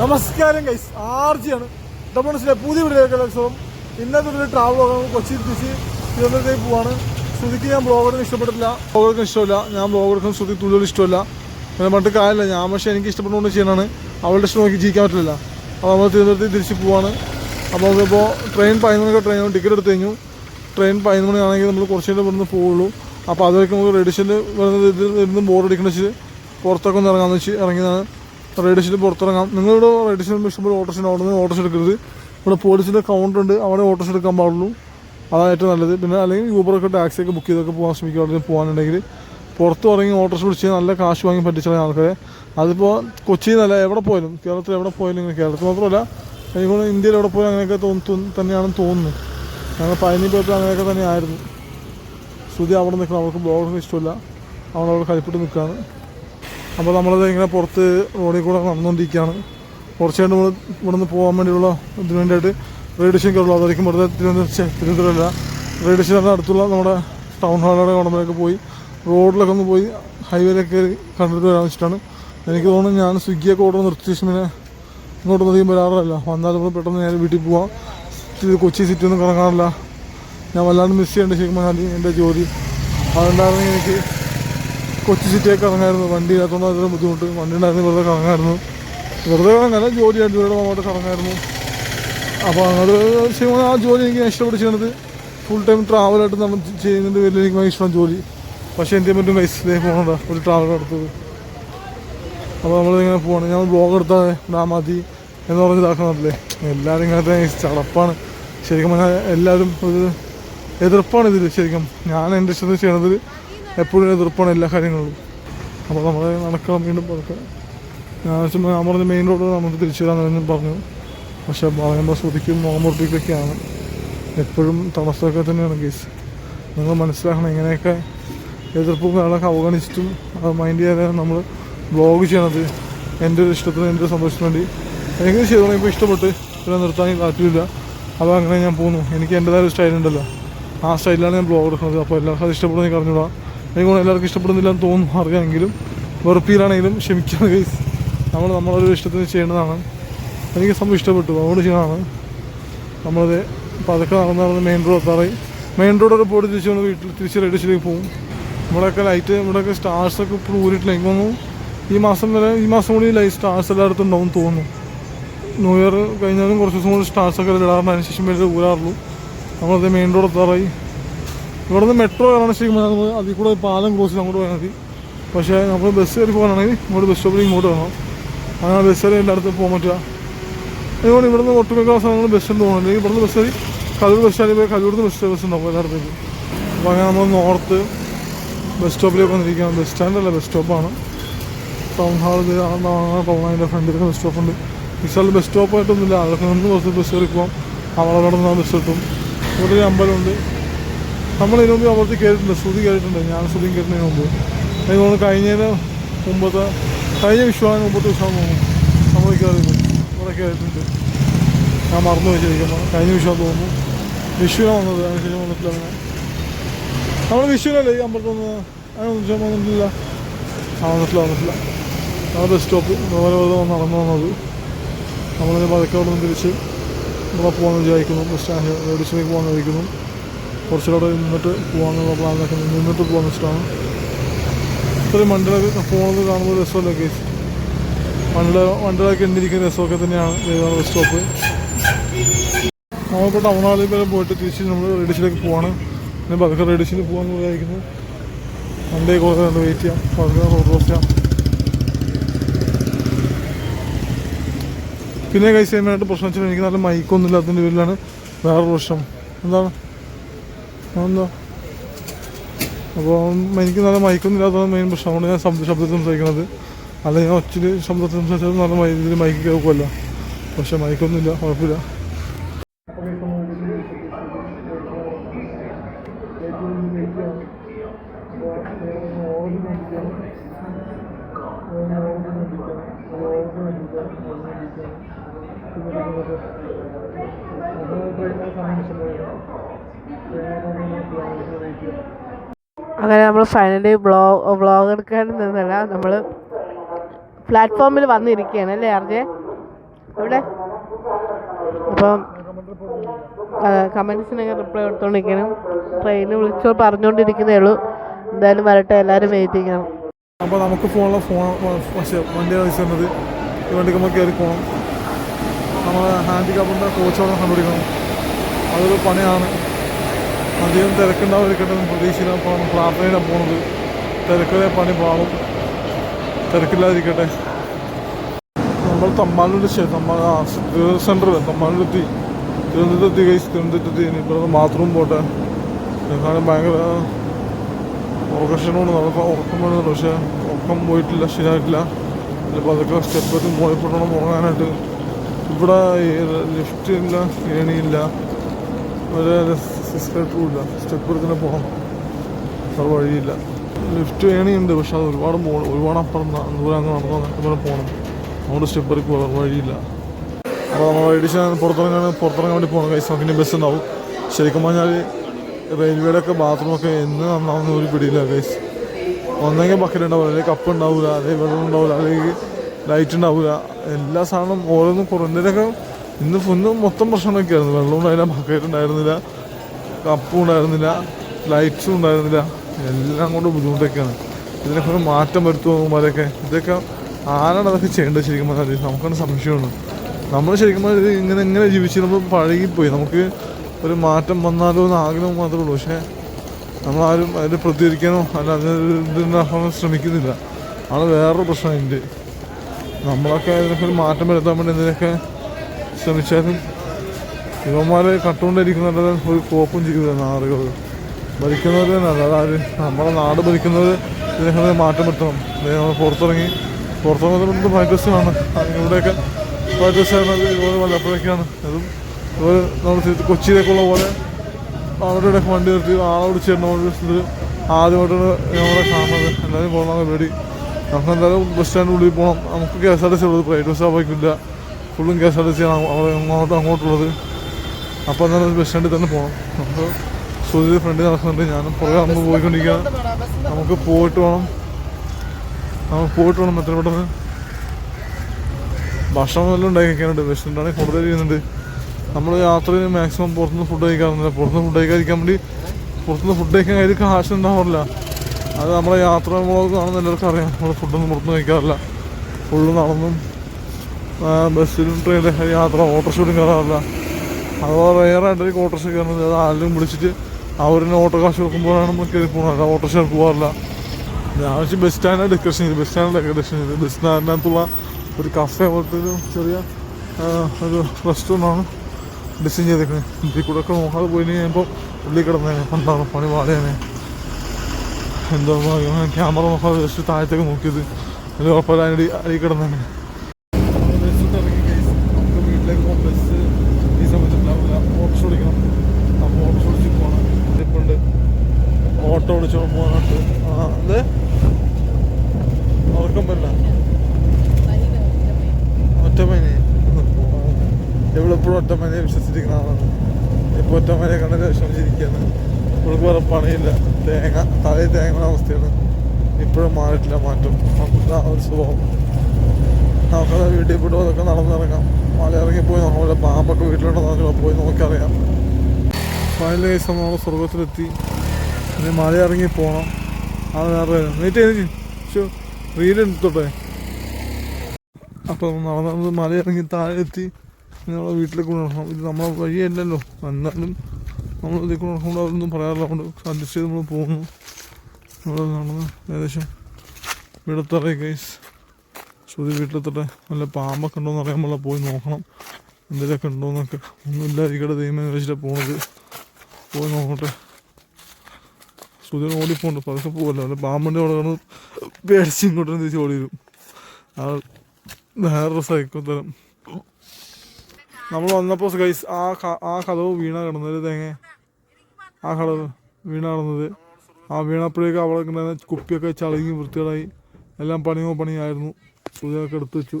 നമസ്കാരം ഗൈസ് ആർജിയാണ് ഡബോൺസിലെ പുതിയ വീഡിയോ ലക്ഷം ഇന്നത്തെ ഒരു ട്രാവൽ കൊച്ചി തിരിച്ച് തിരുവനന്തപുരത്തേക്ക് പോവാണ്. ശ്രുതിക്ക് ഞാൻ ബ്ലോഗറിന് ഇഷ്ടപ്പെട്ടില്ല ബ്ലോഗർക്ക് ഇഷ്ടമില്ല. ഞാൻ ബ്ലോഗർക്കും ശ്രുതി തുള്ളികൾ ഇഷ്ടമില്ല. അങ്ങനെ പറഞ്ഞിട്ട് കാര്യമില്ല. ഞാൻ പക്ഷേ എനിക്ക് ഇഷ്ടപ്പെട്ടുകൊണ്ട് ചെയ്യണമാണ് അവളുടെ ഇഷ്ടം നോക്കി ജീവിക്കാൻ പറ്റില്ല അപ്പോൾ നമ്മൾ തിരുവനന്തപുരത്തേക്ക് തിരിച്ച് പോവാണ്. അപ്പോൾ നമുക്കിപ്പോൾ ട്രെയിൻ പതിനൊന്ന് മണിക്ക് ട്രെയിൻ ടിക്കറ്റ് എടുത്ത് കഴിഞ്ഞു. ട്രെയിൻ പതിനൊന്ന് മണിയാണെങ്കിൽ നമ്മൾ കുറച്ച് നേരം ഇവിടുന്ന് പോവുള്ളൂ. അപ്പോൾ അതുവരെ നമുക്ക് റെഡിഷനിൽ ഇരുന്ന് ബോർഡ് അടിക്കണ വെച്ച് പുറത്തൊക്കെ ഒന്ന് ഇറങ്ങാമെന്ന് വെച്ച് ഇറങ്ങിയതാണ്. റേഡിയസിൽ പുറത്തിറങ്ങാം. നിങ്ങളിവിടെ റേഡിയസിൽ ഇഷ്ടംപോലെ ഓട്ടോസ് അവിടെ ഓട്ടോസ് എടുക്കരുത്. ഇവിടെ പോലീസിന്റെ കൗണ്ടർ ഉണ്ട്. അവിടെ ഓട്ടോസ് എടുക്കാൻ പാടുള്ളൂ. അതാണ് ഏറ്റവും നല്ലത്. പിന്നെ അല്ലെങ്കിൽ യൂബറൊക്കെ ടാക്സി ഒക്കെ ബുക്ക് ചെയ്തൊക്കെ പോകാൻ ശ്രമിക്കുക അവിടെ പോകാനുണ്ടെങ്കിൽ. പുറത്ത് ഇറങ്ങി ഓട്ടോസ് പിടിച്ച് നല്ല കാശ് വാങ്ങി പറ്റിച്ചാൽ ആൾക്കാരെ. അതിപ്പോൾ കൊച്ചിയിൽ നിന്നല്ല എവിടെ പോയാലും കേരളത്തിൽ എവിടെ പോയാലും ഇങ്ങനെ കേരളത്തിൽ മാത്രമല്ല എനിക്ക് തോന്നുന്നു ഇന്ത്യയിൽ എവിടെ പോയാലും അങ്ങനെയൊക്കെ തോന്നു തന്നെയാണെന്ന് തോന്നുന്നു. ഞങ്ങൾ പഴനി പോയപ്പോൾ അങ്ങനെയൊക്കെ തന്നെ ആയിരുന്നു ശ്രുതി അവിടെ നിൽക്കണം. അവർക്ക് ബ്ലോഗൊക്കെ ഇഷ്ടമില്ല. അവിടെ അവിടെ കളിപ്പിട്ട് നിൽക്കുകയാണ്. അപ്പോൾ നമ്മളത് ഇങ്ങനെ പുറത്ത് റോഡിൽ കൂടെ നടന്നുകൊണ്ടിരിക്കുകയാണ്. കുറച്ച് കഴിഞ്ഞ് നമ്മൾ നിന്ന് പോകാൻ വേണ്ടിയുള്ള ഇതിന് വേണ്ടിയിട്ട് റേഡിയേഷൻ കയറുള്ളൂ. അതായിരിക്കും വെറുതെ തിരുവനന്തപുരം തിരുവനന്തപുരമല്ല. റേഡിയേഷൻ അടുത്തുള്ള നമ്മുടെ ടൗൺ ഹാളുടെ ഉടമ്പലൊക്കെ പോയി റോഡിലൊക്കെ ഒന്ന് പോയി ഹൈവേയിലൊക്കെ കയറി കണ്ടിട്ട് വരാൻ വെച്ചിട്ടാണ് എനിക്ക് തോന്നുന്നു ഞാൻ സ്വിഗ്ഗിയൊക്കെ ഓർഡർ നിർത്തി ശേഷം പിന്നെ ഇങ്ങോട്ടൊന്നും അധികം വരാറില്ല. വന്നാൽ നമ്മൾ പെട്ടെന്ന് നേരെ വീട്ടിൽ പോവാം. കൊച്ചി സിറ്റി ഒന്നും കറങ്ങാറില്ല. ഞാൻ വല്ലാണ്ട് മിസ് ചെയ്യേണ്ട ശരിക്കും എന്റെ ജോലി. അതുകൊണ്ടായിരുന്നു എനിക്ക് കൊച്ചി സിറ്റിയൊക്കെ ഇറങ്ങായിരുന്നു. വണ്ടി ഇല്ലാത്തതുകൊണ്ട് അതിന് ബുദ്ധിമുട്ട്. വണ്ടി ഉണ്ടായിരുന്നു വെറുതെ കറങ്ങായിരുന്നു വെറുതെ കറങ്ങാല്ല ജോലി അടിപൊളിയുടെ അങ്ങോട്ട് കറങ്ങായിരുന്നു. അപ്പോൾ ശരിക്കും ആ ജോലി എനിക്ക് ഇഷ്ടപ്പെട്ട് ചെയ്യണത് ഫുൾ ടൈം ട്രാവലായിട്ട് നമ്മൾ ചെയ്യുന്നതിന്റെ പേരിൽ എനിക്ക് ഭയങ്കര ഇഷ്ടമാണ് ജോലി. പക്ഷേ എന്റെ പറ്റും വയസ്സിലേക്ക് പോകണ്ട ഒരു ട്രാവൽ എടുത്തത് അപ്പോൾ നമ്മളിങ്ങനെ പോകണം ഞാൻ ബ്ലോഗ് എടുത്താൽ ഇടാ മതി എന്ന് പറഞ്ഞ് ഇതാക്കണമല്ലേ എല്ലാവരും ഇങ്ങനത്തെ ചടപ്പാണ്. ശരിക്കും പറഞ്ഞാൽ എല്ലാവരും ഒരു എതിർപ്പാണ് ഇതിൽ ശരിക്കും ഞാൻ എന്റെ ഇഷ്ടത്തിൽ ചെയ്യണതിൽ എപ്പോഴും എതിർപ്പാണ് എല്ലാ കാര്യങ്ങളും അപ്പോൾ നമ്മൾ നടക്കണം വീണ്ടും പതുക്കെ. ഞാൻ ഞാൻ പറഞ്ഞ മെയിൻ റോഡ് നമുക്ക് തിരിച്ചു വരാമെന്ന് പറഞ്ഞു. പക്ഷേ പറയുമ്പോൾ ശ്രുതിക്കും നോമ്പുറപ്പിക്കൊക്കെയാണ് എപ്പോഴും തടസ്സമൊക്കെ തന്നെയാണ് കേസ് നിങ്ങൾ മനസ്സിലാക്കണം ഇങ്ങനെയൊക്കെ എതിർപ്പും കാര്യങ്ങളൊക്കെ അവഗണിച്ചിട്ടും അത് മൈൻഡ് ചെയ്യാതെ നമ്മൾ ബ്ലോഗ് ചെയ്യണത് എന്റെ ഒരു ഇഷ്ടത്തിന് എന്റെ ഒരു സന്തോഷത്തിന് വേണ്ടി. എനിക്ക് ചെയ്തു തുടങ്ങിയപ്പോൾ ഇഷ്ടപ്പെട്ട് പിന്നെ നിർത്താൻ താല്പര്യമില്ല. അപ്പോൾ അങ്ങനെ ഞാൻ പോകുന്നു എനിക്ക് എന്റെതായ ഒരു സ്റ്റൈലുണ്ടല്ലോ ആ സ്റ്റൈലിലാണ് ഞാൻ ബ്ലോഗ് എടുക്കുന്നത്. അപ്പോൾ എല്ലാവർക്കും അത് ഇഷ്ടപ്പെടുന്ന എനിക്ക് അറിഞ്ഞൂടാ എനിക്ക് എല്ലാവർക്കും ഇഷ്ടപ്പെടുന്നില്ല എന്ന് തോന്നുന്നു. അറിയാമെങ്കിലും വെറുപ്പിയിലാണെങ്കിലും ക്ഷമിക്കണം ഗൈസ് നമ്മൾ നമ്മളൊരു ഇഷ്ടത്തിന് ചെയ്യേണ്ടതാണ്. എനിക്ക് സംഭവം ഇഷ്ടപ്പെട്ടു. അതുകൊണ്ട് ചെയ്യണതാണ് നമ്മളത് പതുക്കെ നടന്ന് നടന്ന് മെയിൻ റോഡ് എത്താറായി മെയിൻ റോഡൊക്കെ പോയിട്ട് പോയി തിരിച്ച് വന്ന് വീട്ടിൽ തിരിച്ച് റെഡിഷിലേക്ക് പോകും. ഇവിടെയൊക്കെ ലൈറ്റ് ഇവിടെയൊക്കെ സ്റ്റാർസൊക്കെ ഇപ്പോൾ ഊരിട്ടില്ല എനിക്ക് തോന്നുന്നു ഈ മാസം വരെ ഈ മാസം കൂടി ലൈറ്റ് സ്റ്റാർസ് എല്ലായിടത്തും ഉണ്ടാവും തോന്നുന്നു. ന്യൂ ഇയർ കഴിഞ്ഞാലും കുറച്ച് ദിവസം കൂടി സ്റ്റാർസൊക്കെ ഇടാറുണ്ട് അതിന് ശേഷം ഊരാറുള്ളൂ. നമ്മളത് മെയിൻ റോഡ് എത്താറായി. ഇവിടെ നിന്ന് മെട്രോ കയറാണ് ശരിക്കും അതിൽ കൂടെ പാലം ക്രോസ് അങ്ങോട്ട് പോയാൽ മതി. പക്ഷേ നമ്മൾ ബസ് കയറി പോകാനാണെങ്കിൽ ഇങ്ങോട്ട് ബസ് സ്റ്റോപ്പിൽ ഇങ്ങോട്ട് വേണം അങ്ങനെ ബസ് കയറി എന്റെ അടുത്ത് പോകാൻ പറ്റുക. അതുകൊണ്ട് ഇവിടുന്ന് ഒട്ടുമിക്ക സ്ഥലങ്ങളിൽ ബസ് ഉണ്ട് തോന്നുന്നു അല്ലെങ്കിൽ ഇവിടുന്ന് ബസ് കയറി കലൂർ ബസ് സ്റ്റാൻഡിൽ പോയി കലൂർന്ന് ബസ് ബസ് ഉണ്ടാവും എല്ലായിടത്തേക്ക്. അപ്പോൾ അങ്ങനെ നമ്മൾ നോർത്ത് ബസ് സ്റ്റോപ്പിലേക്ക് വന്നിരിക്കുകയാണ്. ബസ് സ്റ്റാൻഡല്ല ബസ് സ്റ്റോപ്പാണ് ടൗൺ ഹാൾ ടൗൺ അതിന്റെ ഫ്രണ്ടിൽ ബസ് സ്റ്റോപ്പുണ്ട് സ്ഥലത്ത് ബസ് സ്റ്റോപ്പായിട്ടൊന്നുമില്ല അതൊക്കെ നിന്ന് ബസ് ബസ് കയറി പോകാം അവളവിടെ നിന്ന് ബസ് കിട്ടും. ഇവിടെ ഒരു അമ്പലമുണ്ട്. നമ്മൾ ഇതിനു മുമ്പ് അവിടുത്തെ കയറിയിട്ടുണ്ട് ശ്രുതി കയറിയിട്ടുണ്ട് ഞാൻ ശ്രുതിയും കയറുന്നതിന് മുമ്പ്. എനിക്ക് തോന്നുന്നു കഴിഞ്ഞതിന് മുമ്പത്തെ കഴിഞ്ഞ വിശ്വാസം മുമ്പത്തെ വിശ്വാസം തോന്നുന്നു. നമ്മൾ കയറിയിട്ടുണ്ട് ഇവിടെ കയറിയിട്ടുണ്ട് ഞാൻ മറന്നു വെച്ചിരിക്കുമ്പോൾ കഴിഞ്ഞ വിശ്വാസം തോന്നുന്നു. വിഷുവിനാണ് വന്നത് അതിനുശേഷം വന്നിട്ടില്ല അങ്ങനെ. നമ്മൾ വിഷുവിനല്ലേ ഈ അമ്പലത്തിൽ വന്നത്? അതിനൊന്നും വിഷയം വന്നിട്ടില്ല. ആ വന്നിട്ടില്ല വന്നിട്ടില്ല. നമ്മൾ ബസ് സ്റ്റോപ്പ് വന്ന് നടന്നു വന്നത്. നമ്മളിത് പതുക്കെ അവിടെ നിന്ന് തിരിച്ച് ഇവിടെ പോകാമെന്ന് വിചാരിക്കുന്നു. ബസ് സ്റ്റാൻഡ് റേഡിയോസിലേക്ക് പോകാമെന്ന് വിചാരിക്കുന്നു. കുറച്ചുകൂടെ നിന്നിട്ട് പോകാമെന്നുള്ള പ്ലാനിലൊക്കെ നിന്നിട്ട് പോകാമെന്ന് ഇഷ്ടമാണ്. ഇത്രയും വണ്ടികളൊക്കെ പോകുന്നത് കാണുമ്പോൾ രസമല്ലേ കേസ് വണ്ടി വണ്ടികളൊക്കെ എണ്ണിരിക്കുന്ന രസമൊക്കെ തന്നെയാണ് ഏതാണ് സ്റ്റോപ്പ് നമ്മളിപ്പോൾ ടൗണാളിൽ വരെ പോയിട്ട് തിരിച്ച് നമ്മൾ റെഡിഷിലേക്ക് പോവാണ്. പിന്നെ ബർഗർ റേഡിയസിൽ പോകാമെന്ന് വിചാരിക്കുന്നു. വണ്ടിയൊക്കെ കുറേ കണ്ട് വെയിറ്റ് ചെയ്യാം. ബർഗർ റോഡ് ക്രോസ് ചെയ്യാം പിന്നെ കൈസ് സെയിമായിട്ട് പ്രശ്നം വെച്ചാൽ എനിക്ക് നല്ല മൈക്കൊന്നുമില്ല അതിന്റെ പേരിലാണ് വേറൊരു പ്രശ്നം. എന്താണ്? എന്താ അപ്പോൾ എനിക്ക് നല്ല മയക്കൊന്നുമില്ലാത്തതാണ് മെയിൻ പ്രശ്നം അതുകൊണ്ട് ഞാൻ ശബ്ദ ശബ്ദത്തിൽ സംസാരിക്കുന്നത് അല്ലെങ്കിൽ ഞാൻ ഒച്ചിരി ശബ്ദത്തിൽ സംസാരിച്ചാൽ നല്ല ഇതിൽ മൈക്ക് കേൾക്കുമല്ല പക്ഷേ മയക്കൊന്നുമില്ല കുഴപ്പമില്ല. അങ്ങനെ നമ്മൾ ഫൈനലി ബ്ലോഗ് വ്ളോഗ് എടുക്കാൻ നിന്നല്ല നമ്മൾ പ്ലാറ്റ്ഫോമിൽ വന്നിരിക്കുകയാണ് അല്ലേ ആർജെ ഇവിടെ അപ്പം കമൻസിനൊക്കെ റിപ്ലൈ കൊടുത്തോണ്ടിരിക്കണം ട്രെയിന് വിളിച്ചോ പറഞ്ഞുകൊണ്ടിരിക്കുന്നേ ഉള്ളൂ. എന്തായാലും വരട്ടെ എല്ലാവരും വെയിറ്റ് ചെയ്യണം. അപ്പോൾ നമുക്ക് ഫോണിലെ ഫോൺ വണ്ടി വെച്ചിരുന്നത് ഈ വണ്ടിക്ക് നമുക്ക് കയറി പോകണം. നമ്മൾ ഹാൻഡിക്കാപ്പിന്റെ കോച്ചോടെ കണ്ടുപിടിക്കണം. അതൊരു പണിയാണ്. അധികം തിരക്കുണ്ടാവാതിരിക്കട്ടെ പ്രതീക്ഷയിലാണ് പോകണം പ്രാർത്ഥനയിലാണ് പോണത്. തിരക്കിലെ പണി പാളും. തിരക്കില്ലാതിരിക്കട്ടെ. നമ്മൾ തമ്മാനൂർ തമ്മാ സെന്റർ തമ്മാനൂരെത്തി തിരുവനന്തപുരത്തെത്തി കഴിച്ച് തിരുവനന്തപുരത്തെത്തി. ഇനി ഇവിടെ ബാത്റൂം പോട്ടെ. കാരണം ഭയങ്കര ഓർക്കഷനോട് നമുക്ക് ഉറക്കം വരുന്നുണ്ട് പക്ഷേ ഉറക്കം പോയിട്ടില്ല ശരിയായിട്ടില്ല. ചിലപ്പോൾ അതൊക്കെ സ്റ്റെപ്പൊക്കെ പോയപ്പോഴാണ് ഉറങ്ങാനായിട്ട്. ഇവിടെ ലിഫ്റ്റ് ഇല്ല ഏണിയില്ല ഒരു സിസ്റ്ററും ഇല്ല. സ്റ്റെപ്പ് എടുത്തിനെ പോകണം വേറെ വഴിയില്ല. ലിഫ്റ്റ് ഏണിയുണ്ട് പക്ഷെ അത് ഒരുപാട് പോകണം ഒരുപാട് അപ്പുറം ദൂരം അങ്ങ് നടന്നു അതുപോലെ പോകണം അതുകൊണ്ട് സ്റ്റെപ്പ് ഇറക്കി വേറെ വഴിയില്ല. അപ്പോൾ നമ്മൾ എഡിഷൻ പുറത്തിറങ്ങാൻ പുറത്തിറങ്ങാൻ വേണ്ടി പോകണം കൈസ് നമുക്ക് ബസ് ഉണ്ടാവും. ശരിക്കും പറഞ്ഞാൽ റെയിൽവേയുടെ ഒക്കെ ബാത്റൂമൊക്കെ എന്ന് നന്നാവുന്ന ഒരു പിടിയില്ല കൈസ് ഒന്നെങ്കിൽ ബക്കറ്റ് ഉണ്ടാവില്ല അല്ലെങ്കിൽ കപ്പ് ഉണ്ടാവില്ല അല്ലെങ്കിൽ വെള്ളം ഉണ്ടാവില്ല അല്ലെങ്കിൽ ലൈറ്റ് ഉണ്ടാവില്ല. എല്ലാ സാധനവും ഓരോന്നും കുറഞ്ഞതിനൊക്കെ ഇന്ന് ഇന്ന് മൊത്തം പ്രശ്നമൊക്കെയായിരുന്നു വെള്ളം ഉണ്ടായില്ല ബക്കറ്റ് ഉണ്ടായിരുന്നില്ല. കപ്പും ഉണ്ടായിരുന്നില്ല ലൈറ്റ്സും ഉണ്ടായിരുന്നില്ല. എല്ലാം കൊണ്ട് ബുദ്ധിമുട്ടൊക്കെയാണ്. ഇതിനൊക്കെ മാറ്റം വരുത്തുമാരൊക്കെ ഇതൊക്കെ ആരാണ് അതൊക്കെ ചെയ്യേണ്ടത് ശരിക്കും പറഞ്ഞാൽ നമുക്കാണ് സംശയമാണ്. നമ്മൾ ശരിക്കും പറഞ്ഞാൽ ഇങ്ങനെ ഇങ്ങനെ ജീവിച്ച് നമ്മൾ പഴകിപ്പോയി. നമുക്ക് ഒരു മാറ്റം വന്നാലോ എന്ന് ആഗ്രഹം മാത്രമേ ഉള്ളൂ. പക്ഷേ നമ്മളാരും അതിന് പ്രതികരിക്കാനോ അല്ല അതിന് ഇതിനാക്കാനോ ശ്രമിക്കുന്നില്ല. ആണ് വേറൊരു പ്രശ്നം ഉണ്ട് നമ്മളൊക്കെ ഇതിനൊക്കെ ഒരു മാറ്റം വരുത്താൻ വേണ്ടി എന്തിനൊക്കെ ശ്രമിച്ചാലും ഇവന്മാരെ കട്ടുകൊണ്ടിരിക്കുന്നുണ്ട് ഒരു കോപ്പും ചെയ്യുന്നത് ആളുകൾ. ഭരിക്കുന്നവർ തന്നെ അതായത് നമ്മുടെ നാട് ഭരിക്കുന്നത് ഇദ്ദേഹത്തെ മാറ്റം വരുത്തണം ഇദ്ദേഹം പുറത്തിറങ്ങി പുറത്തിറങ്ങുന്നത് ഫൈറ്റേഴ്സാണ് ഇവിടെയൊക്കെ ഫൈറ്റേഴ്സ് ആയിരുന്നത് ഇതുപോലെ വല്ലപ്പോഴൊക്കെയാണ്. അതും ഇതുപോലെ തിരിച്ച് കൊച്ചിയിലേക്കുള്ള പോലെ അവിടെ വണ്ടി നിർത്തി ആളോട് ചേർന്ന് ആദ്യമായിട്ടാണ് ഞങ്ങളെ കാണുന്നത്. എല്ലാവരും പോകണമെന്ന് പേടി. നമുക്ക് എന്തായാലും ബസ് സ്റ്റാൻഡ് ഉള്ളിൽ പോകണം നമുക്ക് K S R T C ഉള്ളത്. പ്രൈവറ്റ് ബസ് ആവാക്കില്ല ഫുള്ളും K S R T C ആണ് അവിടെ അങ്ങോട്ട് അങ്ങോട്ടുള്ളത്. അപ്പോൾ എന്നാലും ബസ് സ്റ്റാൻഡിൽ തന്നെ പോകണം നമുക്ക് സുധീർ ഫ്രണ്ട് നടക്കുന്നുണ്ട്. ഞാനും പുറകെ അന്ന് പോയിക്കൊണ്ടിരിക്കുക നമുക്ക് പോയിട്ട് വേണം. നമുക്ക് പോയിട്ട് വേണം എത്ര പെട്ടെന്ന് ഭക്ഷണം എല്ലാം ഉണ്ടാക്കി കഴിക്കാനുണ്ട് വിശന്നിട്ടാണെങ്കിൽ കൂടുതൽ ചെയ്യുന്നുണ്ട്. നമ്മൾ യാത്രയിൽ മാക്സിമം പുറത്തുനിന്ന് ഫുഡ് കഴിക്കാറുന്നില്ല പുറത്തുനിന്ന് ഫുഡ് കഴിക്കാതിരിക്കാൻ വേണ്ടി പുറത്തുനിന്ന് ഫുഡ് കഴിക്കാൻ കയ്യിൽ കാശ് ഉണ്ടാവാറില്ല. അത് നമ്മളെ യാത്ര വ്ളോഗ് എല്ലാവർക്കും അറിയാം. നമ്മൾ ഫുഡൊന്നും പുറത്തുനിന്ന് കഴിക്കാറില്ല. ഫുള്ള് നടന്നും ബസ്സിലും ട്രെയിനിലും യാത്ര ഓട്ടോറിക്ഷയിലും കയറാറില്ല അതുപോലെ റെയറായിട്ട് ഒരു ഓട്ടോറിക്ഷ കയറുന്നത് അത് ആരെങ്കിലും വിളിച്ചിട്ട് അവരിന് ഓട്ടോ കാശ് കൊടുക്കുമ്പോഴാണ് നമ്മൾ കയറി പോകുന്നത് അല്ല ഓട്ടോറിക്ഷ പോകാറില്ല. ഞാൻ വെച്ച് ബസ് സ്റ്റാൻഡ് ഡിസ്കഷൻ ചെയ്തു ബസ് സ്റ്റാൻഡിൽ ഡെക്കറേഷൻ ചെയ്തു ബസ് സ്റ്റാൻഡിനകത്തുള്ള ഒരു കഫേ പോലത്തെ ഒരു ചെറിയ ഒരു റെസ്റ്റോറന്റാണ് ഡിസൈൻ ചെയ്തേക്കുന്നത് ഇതിൽ കൂടെ ഒക്കെ നോക്കാതെ പോയി കഴിയുമ്പോൾ ഉള്ളിൽ കിടന്നേനെ. എന്താണ് പണി പാടിയേനെ എന്തോ ക്യാമറ നോക്കാതെ ജസ്റ്റ് താഴത്തേക്ക് നോക്കിയത്. ഒരു കുഴപ്പമില്ല അതിനടി അടി കിടന്നേനെ വീട്ടിലേക്ക് പോകാൻ ബസ് ഈ സമയത്ത് ഉണ്ടാവില്ല ഓട്ടോ ഓടിക്കണം അപ്പോൾ ഓട്ടോ ഓടിച്ച് പോകണം ഇപ്പോണ്ട് ഓട്ടോ ഓടിച്ചോണ്ട് പോകാനായിട്ട് ആ അതെ ഉറക്കം പറ്റില്ല ഒറ്റമേനെ എവിടെപ്പോഴും ഒറ്റമേനെ വിശ്വസിച്ചിരിക്കുന്ന ആളാണ് ഇപ്പോൾ ഒറ്റമേനെ കണ്ടതിന് വിഷമിച്ചിരിക്കുകയാണ് ഇവൾക്ക് പണിയില്ല തേങ്ങ തലയിൽ തേങ്ങ അവസ്ഥയാണ്. ഇപ്പോഴും മാറിയിട്ടില്ല മാറ്റം. നമുക്ക് ആ ഒരു സ്വഭാവം. നമുക്കത് വീട്ടിൽ പോയിട്ട് അതൊക്കെ നടന്നിറങ്ങാം. മല ഇറങ്ങി പോയി നമ്മളെ പാമ്പൊക്കെ വീട്ടിലുണ്ടോ നമുക്ക് പോയി നോക്കിയറിയാം. ഫൈനൽ ദിവസം നമ്മൾ സ്വർഗത്തിലെത്തി ഇനി മല ഇറങ്ങി പോകണം അത് വേറെ നീറ്റ് എനിക്ക് റീൽ എടുത്തോട്ടെ? അപ്പോൾ നടന്നത് മല ഇറങ്ങി താഴെ എത്തി. നമ്മളെ വീട്ടിലേക്ക് കൊണ്ടുപോകണം ഇത് നമ്മളെ വഴിയല്ലല്ലോ. എന്നാലും നമ്മൾ ഇതിൽ കൊണ്ടുപോകുമ്പോൾ അതൊന്നും പറയാറില്ല. അതുകൊണ്ട് അഡ്ജസ്റ്റ് ചെയ്ത് നമ്മൾ പോകുന്നു. നമ്മൾ നടന്ന് ഏകദേശം ഇവിടത്തെ കേസ് ശ്രുതി വീട്ടിലെത്തട്ടെ. നല്ല പാമ്പൊക്കെ ഉണ്ടോയെന്ന് അറിയാൻ പോയി നോക്കണം. എന്തെങ്കിലുമൊക്കെ ഉണ്ടോയെന്നൊക്കെ ഒന്നുമില്ല. ഇവിടെ ദൈവം വെച്ചിട്ടാണ് പോണത്. പോയി നോക്കട്ടെ. ശ്രുതി ഓടിപ്പോണ്ട്. പതുക്കെ പോകല്ലോ അല്ല പാമ്പിന്റെ അവിടെ കിടന്ന് പേടിച്ച് ഇങ്ങോട്ട് തിരിച്ച് ഓടി വരും ആ വേറൊരു സൈക്കോ തരം. നമ്മൾ വന്നപ്പോൾ ഗൈസ് ആ ആ കഥവ് വീണ കിടന്നൊരു തേങ്ങ. ആ കളർ വീണ ആ വീണപ്പോഴേക്ക് അവിടെ കിടന്ന കുപ്പിയൊക്കെ ചളങ്ങി വൃത്തികളായി എല്ലാം പണിയോ പണിയായിരുന്നു. സുതിയൊക്കെ എടുത്തു വെച്ചു.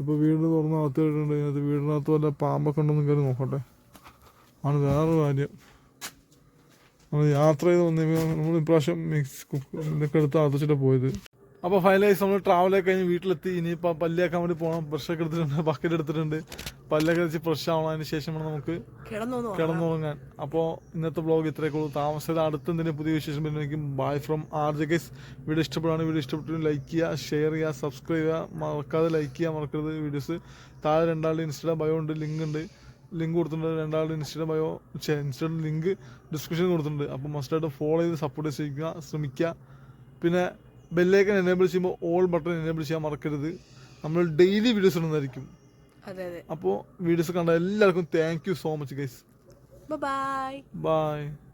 ഇപ്പോൾ വീട് തുറന്ന് അകത്ത് അതിനകത്ത് വീടിനകത്ത് വല്ല പാമ്പൊക്കെ ഉണ്ടെന്ന് കയറി നോക്കട്ടെ. ആണ് വേറൊരു കാര്യം. നമ്മൾ യാത്ര ചെയ്ത് വന്നപ്പോൾ നമ്മൾ ഇപ്രാവശ്യം മിക്സ് കുക്ക് ഇതൊക്കെ എടുത്ത് അകത്തിച്ചിട്ട് പോയത്. അപ്പോൾ ഫൈനലൈസ് നമ്മൾ ട്രാവലൊക്കെ കഴിഞ്ഞ് വീട്ടിലെത്തി. ഇനിയിപ്പോൾ പല്ലിയാക്കാൻ വേണ്ടി പോകണം ബ്രഷൊക്കെ എടുത്തിട്ടുണ്ട്. ബക്കറ്റ് എടുത്തിട്ടുണ്ട്. പല്ലൊക്കെ വെച്ച് ഫ്രഷ് ആവണതിന് ശേഷമാണ് നമുക്ക് കിടന്നു കിടന്നുറങ്ങാൻ. അപ്പോൾ ഇന്നത്തെ ബ്ലോഗ് ഇത്രയൊക്കെ ഉള്ളൂ. താമസിച്ചത് അടുത്ത എന്തെങ്കിലും പുതിയ വിശേഷം വരുന്നതായിരിക്കും bye from R J guys video ഇഷ്ടപ്പെടുകയാണ് video ഇഷ്ടപ്പെട്ടു ലൈക്ക് ചെയ്യുക ഷെയർ ചെയ്യുക സബ്സ്ക്രൈബ് ചെയ്യുക. മറക്കാതെ ലൈക്ക് ചെയ്യുക മറക്കരുത് വീഡിയോസ് താഴെ രണ്ടാളുടെ ഇൻസ്റ്റാ ബയോ ഉണ്ട് ലിങ്ക് ഉണ്ട്. ലിങ്ക് കൊടുത്തിട്ടുണ്ട് രണ്ടാളുടെ insta bio insta link description കൊടുത്തിട്ടുണ്ട്. അപ്പോൾ മസ്റ്റായിട്ട് ഫോളോ ചെയ്ത് സപ്പോർട്ട് ചെയ്യുക ശ്രമിക്കുക. പിന്നെ ബെല്ലേക്കൻ എനേബിൾ ചെയ്യുമ്പോൾ ഓൾ ബട്ടൺ എനേബിൾ ചെയ്യാൻ മറക്കരുത്. നമ്മൾ ഡെയിലി വീഡിയോസ് ഇടുന്നതായിരിക്കും. അപ്പോൾ വീഡിയോസ് കണ്ട എല്ലാവർക്കും thank you so much guys bye Bye.